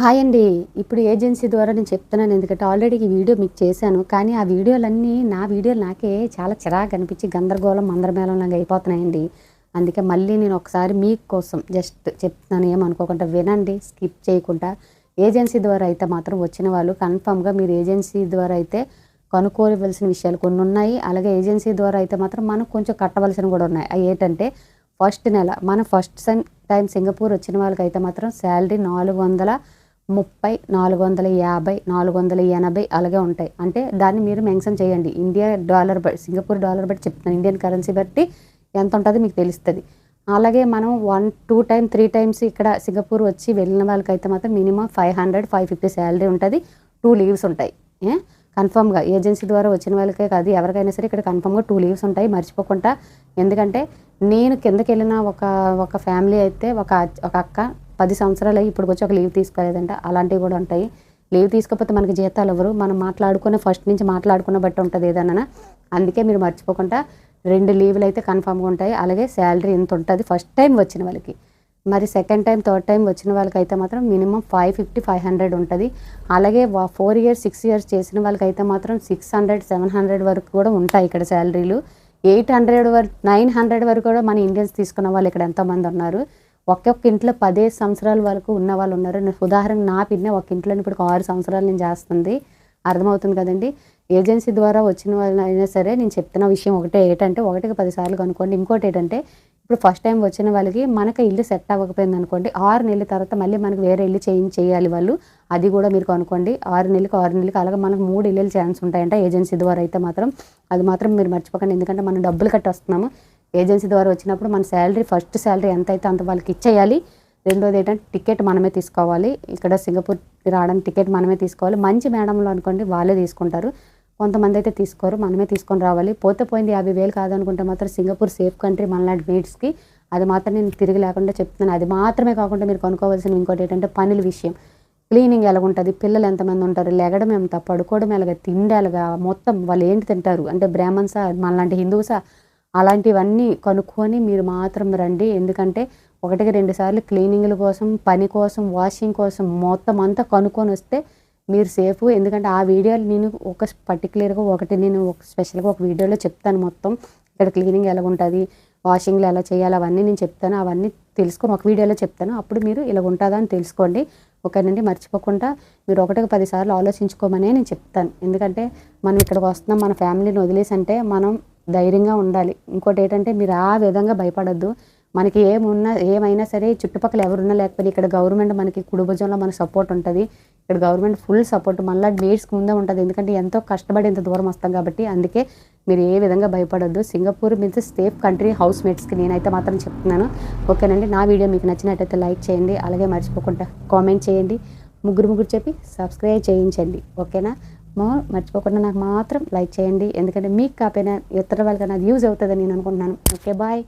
Hi అండి. ఇప్పుడు agency ద్వారా నేను చెప్తున్నాను ఎందుకంటే ఆల్రెడీ ఈ వీడియో మీకు చేశాను. కానీ ఆ వీడియోలన్నీ నా వీడియోలు నాకే చాలా చిరాకు అనిపించి గందరగోళం మందరమేళంలాగా అయిపోతున్నాయండి. అందుకే మళ్ళీ నేను ఒకసారి మీకోసం జస్ట్ చెప్తున్నాను ఏమనుకోకుండా వినండి స్కిప్ చేయకుండా. ఏజెన్సీ ద్వారా అయితే మాత్రం వచ్చిన వాళ్ళు కన్ఫామ్గా మీరు ఏజెన్సీ ద్వారా అయితే కనుక్కోవలసిన విషయాలు కొన్ని ఉన్నాయి. అలాగే ఏజెన్సీ ద్వారా అయితే మాత్రం మనం కొంచెం కట్టవలసినవి కూడా ఉన్నాయి. అవి ఏంటంటే ఫస్ట్ నెల మనం ఫస్ట్ టైం సింగపూర్ వచ్చిన వాళ్ళకైతే మాత్రం శాలరీ నాలుగు వందల ముప్పై నాలుగు వందల యాభై నాలుగు వందల ఎనభై అలాగే ఉంటాయి. అంటే దాన్ని మీరు మెన్షన్ చేయండి. ఇండియా డాలర్ బట్టి సింగపూర్ డాలర్ బట్టి చెప్తున్నాను. ఇండియన్ కరెన్సీ బట్టి ఎంత ఉంటుందో మీకు తెలుస్తుంది. అలాగే మనం one two time three times ఇక్కడ సింగపూర్ వచ్చి వెళ్ళిన వాళ్ళకైతే మాత్రం minimum five hundred five fifty salary ఉంటుంది. టూ లీవ్స్ ఉంటాయి. ఏ? ఏజెన్సీ ద్వారా వచ్చిన వాళ్ళకే కాదు ఎవరికైనా సరే ఇక్కడ కన్ఫర్మ్గా టూ లీవ్స్ ఉంటాయి. మర్చిపోకుండా. ఎందుకంటే నేను కిందకి వెళ్ళిన ఒక ఒక ఫ్యామిలీ అయితే ఒక ఒక అక్క పది సంవత్సరాలు అయ్యి ఇప్పుడు వచ్చి ఒక లీవ్ తీసుకోలేదంట. అలాంటివి కూడా ఉంటాయి. లీవ్ తీసుకోకపోతే మనకి జీతాలు ఎవరు? మనం మాట్లాడుకునే ఫస్ట్ నుంచి మాట్లాడుకున్న బట్టి ఉంటుంది ఏదన్నా అందుకే మీరు మర్చిపోకుండా రెండు లీవ్లు అయితే కన్ఫామ్గా ఉంటాయి. అలాగే శాలరీ ఎంత ఉంటుంది? ఫస్ట్ టైం వచ్చిన వాళ్ళకి. మరి సెకండ్ టైం థర్డ్ టైం వచ్చిన వాళ్ళకి అయితే మాత్రం minimum five fifty five hundred ఉంటుంది. అలాగే ఫోర్ ఇయర్స్ సిక్స్ ఇయర్స్ చేసిన వాళ్ళకి అయితే మాత్రం సిక్స్ హండ్రెడ్ సెవెన్ హండ్రెడ్ వరకు కూడా ఉంటాయి ఇక్కడ శాలరీలు. ఎయిట్ హండ్రెడ్ వరకు నైన్ హండ్రెడ్ వరకు కూడా మన ఇండియన్స్ తీసుకున్న వాళ్ళు ఇక్కడ ఎంతోమంది ఉన్నారు. ఒక్కొక్క ఇంట్లో పదిహేను సంవత్సరాల వరకు ఉన్న వాళ్ళు ఉన్నారు. నేను ఉదాహరణ నా పిన్న ఒక ఇంట్లో ఇప్పుడు ఆరు సంవత్సరాలు నేను చేస్తుంది. అర్థమవుతుంది కదండి? ఏజెన్సీ ద్వారా వచ్చిన వాళ్ళు అయినా సరే నేను చెప్తున్న విషయం ఒకటే. ఏంటంటే ఒకటికి పదిసార్లు కనుక్కోండి. ఇంకోటి ఏంటంటే ఇప్పుడు ఫస్ట్ టైం వచ్చిన వాళ్ళకి మనకి ఇల్లు సెట్ అవ్వకపోయింది అనుకోండి. ఆరు నెలల తర్వాత మళ్ళీ మనకి వేరే ఇల్లు చేంజ్ చేయాలి వాళ్ళు. అది కూడా మీరు కనుక్కోండి. ఆరు నెలలకు ఆరు నెలలకు అలాగే మనకు మూడు ఇల్లు ఛాన్స్ ఉంటాయంట ఏజెన్సీ ద్వారా అయితే మాత్రం. అది మాత్రం మీరు మర్చిపోకండి. ఎందుకంటే మనం డబ్బులు కట్టి వస్తున్నాము ఏజెన్సీ ద్వారా వచ్చినప్పుడు మన శాలరీ ఫస్ట్ శాలరీ ఎంత అయితే అంత వాళ్ళకి ఇచ్చేయాలి. రెండోది ఏంటంటే టికెట్ మనమే తీసుకోవాలి. ఇక్కడ సింగపూర్ రావడానికి టికెట్ మనమే తీసుకోవాలి. మంచి మేడంలో అనుకోండి వాళ్ళే తీసుకుంటారు. కొంతమంది అయితే తీసుకోరు మనమే తీసుకొని రావాలి. పోతే పోయింది యాభై వేలు కాదనుకుంటే మాత్రం సింగపూర్ సేఫ్ కంట్రీ మనలాంటి మేట్స్కి అది మాత్రం నేను తిరిగి లేకుండా చెప్తున్నాను. అది మాత్రమే కాకుండా మీరు కొనుక్కోవాల్సిన ఇంకోటి ఏంటంటే పనుల విషయం. క్లీనింగ్ ఎలాగుంటుంది? పిల్లలు ఎంతమంది ఉంటారు? లెగడం ఎంత పడుకోవడం ఎలాగ? తిండి ఎలాగా? మొత్తం వాళ్ళు ఏంటి తింటారు? అంటే బ్రాహ్మణ్సా మనలాంటి హిందువుసా అలాంటివన్నీ కనుక్కొని మీరు మాత్రం రండి. ఎందుకంటే ఒకటికి రెండు సార్లు క్లీనింగ్ల కోసం పని కోసం వాషింగ్ కోసం మొత్తం అంతా కనుక్కొని వస్తే మీరు సేఫ్. ఎందుకంటే ఆ వీడియోలు నేను ఒక పర్టికులర్గా ఒకటి నేను ఒక స్పెషల్గా ఒక వీడియోలో చెప్తాను మొత్తం. ఇక్కడ క్లీనింగ్ ఎలా ఉంటుంది వాషింగ్లో ఎలా చేయాలి అవన్నీ నేను చెప్తాను. అవన్నీ తెలుసుకొని ఒక వీడియోలో చెప్తాను. అప్పుడు మీరు ఇలా ఉంటుందా అని తెలుసుకోండి. ఒకనండి మర్చిపోకుండా మీరు ఒకటికి పదిసార్లు ఆలోచించుకోమనే నేను చెప్తాను. ఎందుకంటే మనం ఇక్కడికి వస్తున్నాం మన ఫ్యామిలీని వదిలేసి అంటే మనం ధైర్యంగా ఉండాలి. ఇంకోటి ఏంటంటే మీరు ఆ విధంగా భయపడద్దు. మనకి ఏమున్నా ఏమైనా సరే చుట్టుపక్కల ఎవరున్నా లేకపోయినా ఇక్కడ గవర్నమెంట్ మనకి కుడుభుజంలో మన సపోర్ట్ ఉంటుంది. ఇక్కడ గవర్నమెంట్ ఫుల్ సపోర్ట్ మళ్ళీ మేడ్స్కి ముందే ఉంటుంది. ఎందుకంటే ఎంతో కష్టపడి ఇంత దూరం వస్తాం కాబట్టి అందుకే మీరు ఏ విధంగా భయపడద్దు. Singapore means safe country house మేట్స్కి నేనైతే మాత్రం చెప్తున్నాను. ఓకేనండి నా వీడియో మీకు నచ్చినట్టయితే లైక్ చేయండి. అలాగే మర్చిపోకుండా కామెంట్ చేయండి. ముగ్గురు ముగ్గురు చెప్పి సబ్స్క్రైబ్ చేయించండి. ఓకేనా? మా మర్చిపోకుండా నాకు మాత్రం లైక్ చేయండి. ఎందుకంటే మీకు కాకపోయినా ఇతర వాళ్ళకి అది యూజ్ అవుతుందని నేను అనుకుంటున్నాను. Okay bye.